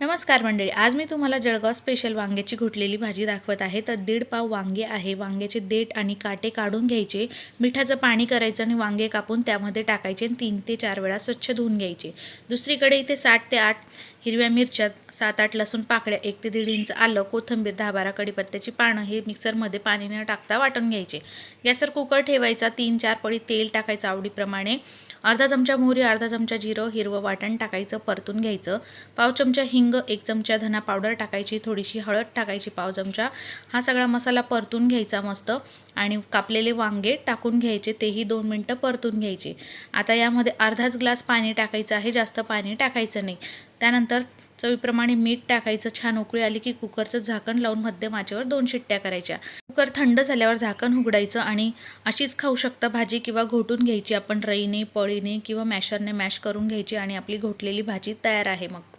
नमस्कार मंडळी आज मी तुम्हाला जळगाव स्पेशल वांग्याची घुटलेली भाजी दाखवत आहे. तर दीड पाव वांगे आहे. वांग्याचे देठ आणि काटे काढून घ्यायचे. मिठाचं पाणी करायचं आणि वांगे कापून त्यामध्ये टाकायचे आणि तीन ते चार वेळा स्वच्छ धुवून घ्यायचे. दुसरीकडे इथे साठ ते आठ हिरव्या मिरच्या सात आठ लसूण पाकळ्या एक ते दीड इंच आलं कोथिंबीर दहा बारा कडीपत्त्याची पानं हे मिक्सरमध्ये पाणी न टाकता वाटून घ्यायचे. गॅसवर कुकर ठेवायचा तीन चार पळी तेल टाकायचं आवडीप्रमाणे. अर्धा चमचा मोहरी अर्धा चमचा जिरं हिरवं वाटण टाकायचं परतून घ्यायचं. पाव चमचा हिंग एक चमचा धना पावडर टाकायची थोडीशी हळद टाकायची पाव चमचा. हा सगळा मसाला परतून घ्यायचा मस्त आणि कापलेले वांगे टाकून घ्यायचे तेही दोन मिनटं परतून घ्यायचे. आता यामध्ये अर्धाच ग्लास पाणी टाकायचं आहे जास्त पाणी टाकायचं नाही. त्यानंतर चवीप्रमाणे मीठ टाकायचं छान उकळी आली की कुकरचं झाकण लावून मध्यम आचेवर दोन शिट्ट्या करायच्या. कुकर थंड झाल्यावर झाकण उघडायचं आणि अशीच खाऊ शकता भाजी किंवा घोटून घ्यायची. आपण रईने पळीने किंवा मॅशरने मॅश करून घ्यायची आणि आपली घोटलेली भाजी तयार आहे मग.